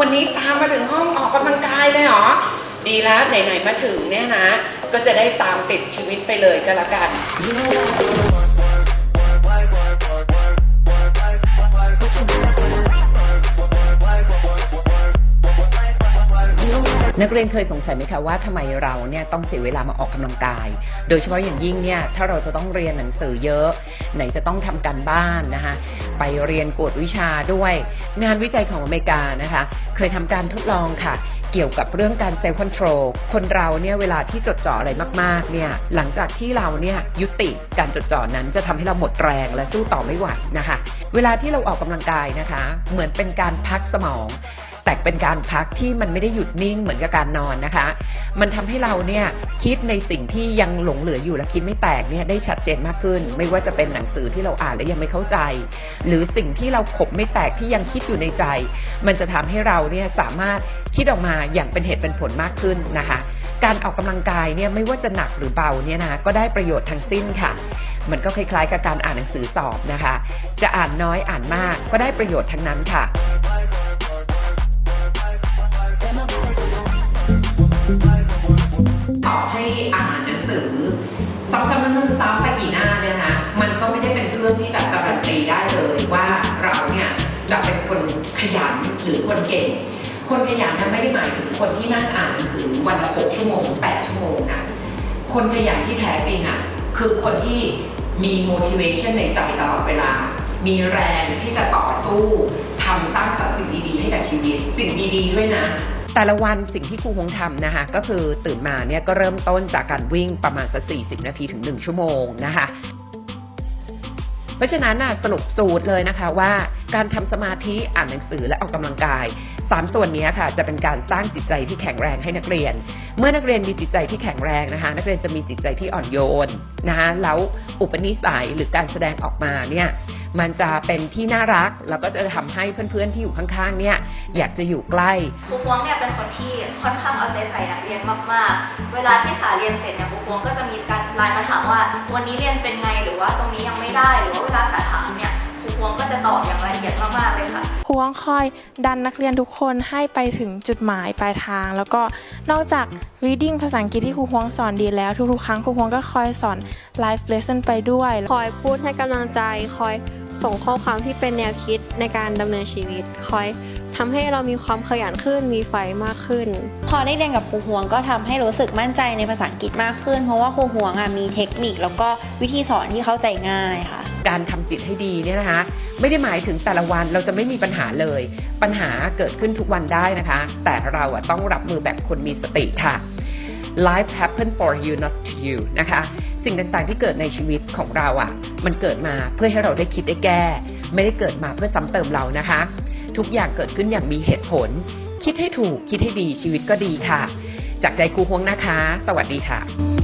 วันนี้ตามมาถึงห้องออกกำลังกายเลยเหรอ ดีแล้วไหนๆมาถึงเนี่ยนะ ก็จะได้ตามติดชีวิตไปเลยก็แล้วกัน นักเรียนเคยสงสัยไหมคะว่าทำไมเราเนี่ยต้องเสียเวลามาออกกำลังกาย โดยเฉพาะอย่างยิ่งเนี่ยถ้าเราจะต้องเรียนหนังสือเยอะ ไหนจะต้องทำการบ้านนะคะไปเรียนกวดวิชาด้วย งานวิจัยของอเมริกานะคะ เคยทำการทดลองค่ะเกี่ยวกับเรื่องการเซลล์คอนโทรล คนเราเนี่ยเวลาที่จดจ่ออะไรมากๆ เนี่ย หลังจากที่เราเนี่ยยุติการจดจ่อนั้นจะทำให้เราหมดแรงและสู้ต่อไม่ไหวนะคะ เวลาที่เราออกกำลังกายนะคะ เหมือนเป็นการพักสมอง แต่เป็นการพักที่มันไม่ได้หยุดนิ่งเหมือนกับการนอนนะคะ มันทำให้เราเนี่ยคิดในสิ่งที่ยังหลงเหลืออยู่และคิดไม่แตกเนี่ยได้ชัดเจนมากขึ้น ไม่ว่าจะเป็นหนังสือที่เราอ่านแล้วยังไม่เข้าใจ หรือสิ่งที่เราขบไม่แตกที่ยังคิดอยู่ในใจ มันจะทำให้เราเนี่ยสามารถคิดออกมาอย่างเป็นเหตุเป็นผลมากขึ้นนะคะ การออกกำลังกายเนี่ยไม่ว่าจะหนักหรือเบาเนี่ยนะก็ได้ประโยชน์ทั้งสิ้นค่ะมันก็คล้ายๆกับการอ่านหนังสือสอบนะคะ จะอ่านน้อยอ่านมากก็ได้ประโยชน์ทั้งนั้นค่ะ ให้อ่านหนังสือซ้ำๆซ้ำๆไปกี่หน้าเนี่ยนะมันก็ไม่ได้เป็นเครื่องที่จะการันตีได้เลยว่าเราเนี่ยจะเป็นคนขยันหรือคนเก่ง คนขยันนั้นไม่ได้หมายถึงคนที่นั่งอ่านหนังสือวันละหกชั่วโมงแปดชั่วโมงนะคนขยันที่แท้จริงอะคือคนที่มี motivation ในใจตลอดเวลา มีแรงที่จะต่อสู้ทำสร้างสรรค์สิ่งดีๆให้กับชีวิต สิ่งดีๆด้วยนะ แต่ละวันสิ่งที่ครูคงทำนะคะ ก็คือตื่นมาเนี่ยก็เริ่มต้นจากการวิ่งประมาณสัก40 นาทีถึง 1 ชั่วโมงนะคะ เพราะฉะนั้นสรุปสูตรเลยนะคะว่าการทำสมาธิอ่านหนังสือและออกกำลังกายสามส่วนนี้ค่ะจะเป็นการสร้างจิตใจที่แข็งแรงให้นักเรียน เมื่อนักเรียนมีจิตใจที่แข็งแรงนะคะ นักเรียนจะมีจิตใจที่อ่อนโยนนะคะแล้วอุปนิสัยหรือการแสดงออกมาเนี่ยมันจะเป็นที่น่ารักแล้วก็จะทำให้เพื่อนๆที่อยู่ข้างๆ เนี่ย อยากจะอยู่ใกล้ครูพวงเนี่ยเป็นคนที่ค่อนข้างเอาใจใส่นักเรียนมากๆ เวลาที่สาเรียนเสร็จเนี่ยครูพวงก็จะมีการไลน์มาถามว่า วันนี้เรียนเป็นไงหรือว่าตรงนี้ยังไม่ได้หรือว่าเวลาสาถามเนี่ยครูพวงก็จะตอบอย่างละเอียดมากๆเลยค่ะครูต้องคอยดันนักเรียนทุกคนให้ไปถึงจุดหมายปลายทาง แล้วก็นอกจาก reading ภาษาอังกฤษที่ครูฮวงสอนดีแล้วทุกๆครั้งครูฮวงก็คอยสอน life lesson ไปด้วยคอยพูดให้กำลังใจคอยส่งข้อความที่เป็นแนวคิดในการดำเนินชีวิต คอย ทำให้เรามีความขยันขึ้นมีไฟมากขึ้น พอได้เรียนกับครูหวงก็ทำให้รู้สึกมั่นใจในภาษาอังกฤษมากขึ้น เพราะว่าครูหวงอะมีเทคนิคแล้วก็วิธีสอนที่เข้าใจง่ายค่ะ การทำจิตให้ดีเนี่ยนะคะ ไม่ได้หมายถึงแต่ละวันเราจะไม่มีปัญหาเลย ปัญหาเกิดขึ้นทุกวันได้นะคะ แต่เราอะต้องรับมือแบบคนมีสติค่ะ life happen for you not to you นะคะ สิ่งต่างๆที่เกิดในชีวิตของเราอะมันเกิดมาเพื่อให้เราได้คิดได้แก้ ไม่ได้เกิดมาเพื่อซ้ำเติมเรานะคะ ทุกอย่างเกิดขึ้นอย่างมีเหตุผล คิดให้ถูกคิดให้ดีชีวิตก็ดีค่ะ จากใจครูฮวงนะคะ สวัสดีค่ะ